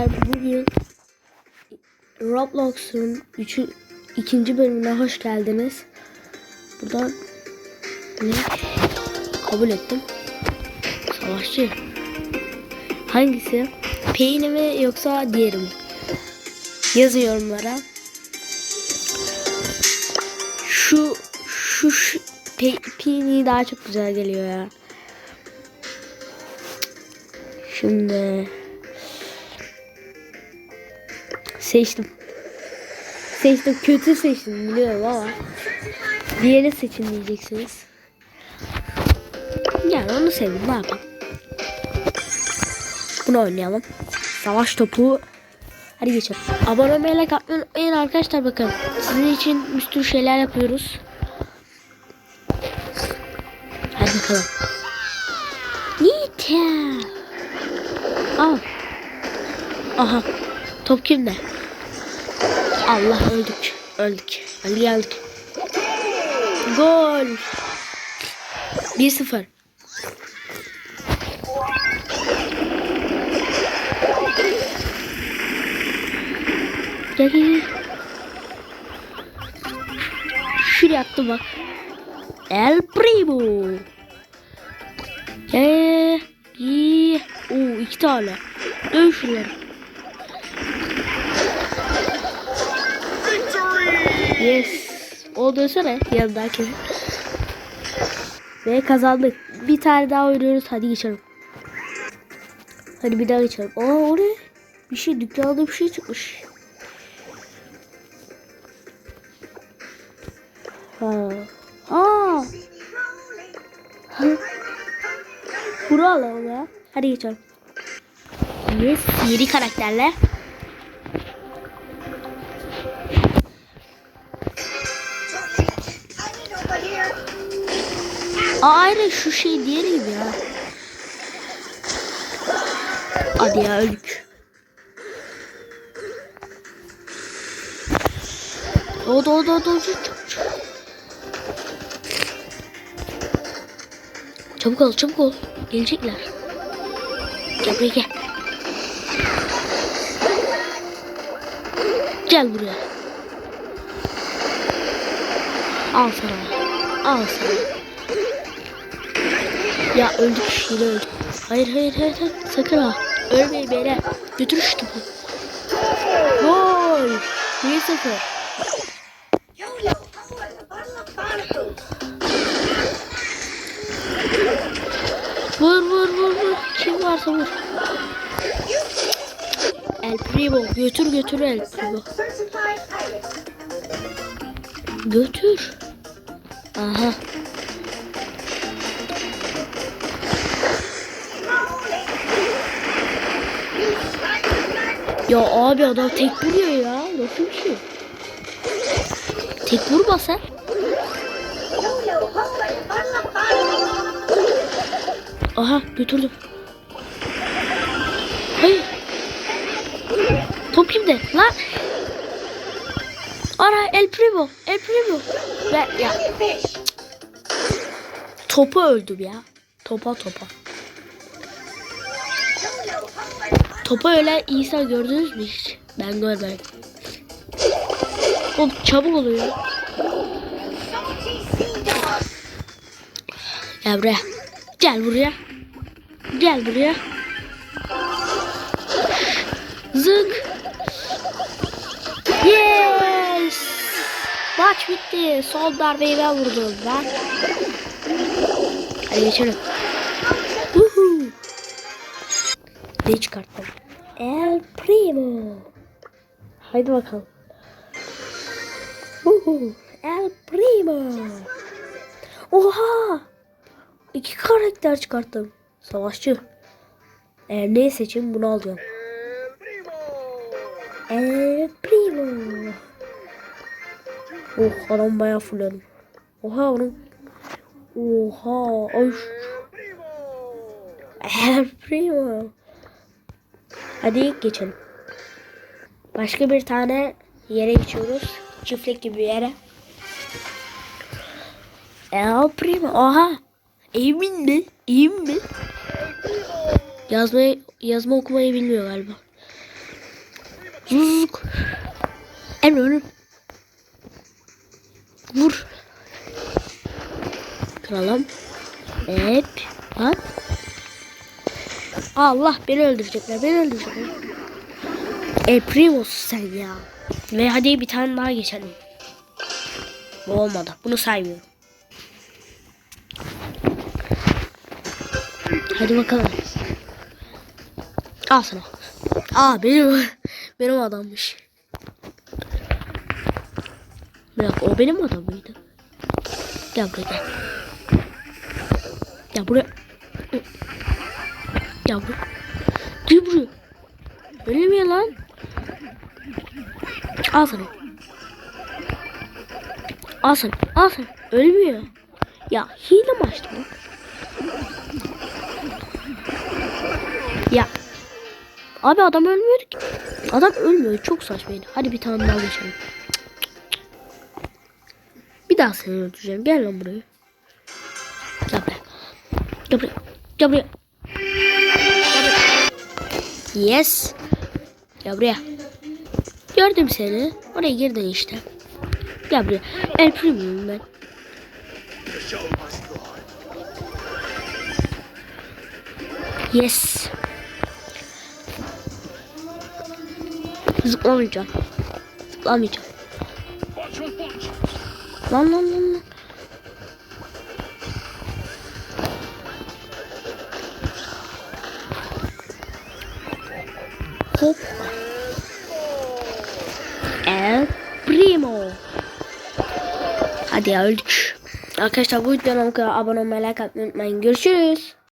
Bugün Roblox'un ikinci bölümüne hoş geldiniz. Buradan ne? Kabul ettim. Savaşçı. Hangisi? Payne mi yoksa diğeri mi? Yazın yorumlara. Şu şu, şu Payne daha çok güzel geliyor ya. Şimdi Seçtim. Seçtim. Kötü seçtim biliyorum ama. Diğerini seçin diyeceksiniz. Yani onu sevdim. Ne yapalım? Bunu oynayalım. Savaş topu. Hadi geçelim. Abone olmayı like atmayı unutmayın arkadaşlar bakın. Sizin için bir sürü şeyler yapıyoruz. Hadi bakalım. Nita. Al. Aha. Top kimde? Allah öldük. Öldük. Hadi geldik. Gol. 1-0. Gel gel gel. Şuraya attı bak. El Primo. Eee. İyi. Oo iki tane. Dön şunları. Yes. O dönsene yanındaki. Ve kazandık. Bir tane daha oynuyoruz. Hadi geçelim. Hadi bir daha geçelim. Aa o ne? Bir şey dükkanda bir şey çıkmış. Ha. Aa. Alalım ya. Hadi geçelim. Yes. Yeni karakterler. Aynen şu şey diğeri gibi ya. Hadi ya öldük. O da o da o da Çabuk ol çabuk ol. Gelecekler. Gel buraya gel. Gel buraya. Al sana. Al sana. Ya öldük yine öldük. Hayır hayır hayır, hayır. sakın ha. Ölmeyin beyler. Götür şu topu. Gol. 1-0. Vur vur vur vur. Kim varsa vur. El Primo. Götür götür El Primo. Götür. Aha. Ya abi adam tek vuruyor ya. Nasıl bir şey? Tek vurma sen. Aha götürdüm. Hayır. Top kimde? Lan. Ara El Primo. El Primo. Ve ya. Topa öldüm ya. Topa topa. Topa öyle İsa gördünüz mü hiç? Ben görmedim. Oğlum çabuk oluyor. Gel buraya. Gel buraya. Gel buraya. Zık. Yes. Maç bitti. Son darbeyi ben vurdum ben. Hadi geçelim. Uhu. Ne çıkarttım? El Primo. Haydi bakalım. Uhu. El Primo. Oha. İki karakter çıkarttım. Savaşçı. Eğer neyi seçeyim bunu alacağım. El Primo. Oh adam bayağı fulledim. Oha onun. Oha. Ay. El Primo. Hadi geçelim. Başka bir tane yere geçiyoruz. Çiftlik gibi bir yere. El Primo. Oha. Emin mi? İyi mi? Yazmayı, yazma okumayı bilmiyor galiba. Zuzuk. Emre ölüm. Vur. Kıralım. Hep. Lan. Allah beni öldürecekler. Beni öldürecekler. El Primos sen ya. Ve hadi bir tane daha geçelim. Bu olmadı. Bunu saymıyorum. Hadi bakalım. Al sana. Aa benim benim adammış. Bir o benim adam mıydı? Gel buraya gel. Gel buraya. Gel buraya. Öyle mi lan? Al sana. Al sana. Al sana. Ölmüyor. Ya hile mi açtın lan? Ya. Abi adam ölmüyor ki. Adam ölmüyor. Çok saçmaydı. Hadi bir tane daha geçelim. Bir daha seni öldüreceğim. Gel lan buraya. Gel buraya. Gel buraya. Gel buraya. Yes. Gel buraya. Gördüm seni. Oraya girdin işte. Gel buraya. El premium ben. Yes. Zıplamayacağım. Zıplamayacağım. Lan lan lan lan. Hop. El Primo. Hadi ya öldük. Arkadaşlar bu videoya abone olmayı like atmayı unutmayın. Görüşürüz.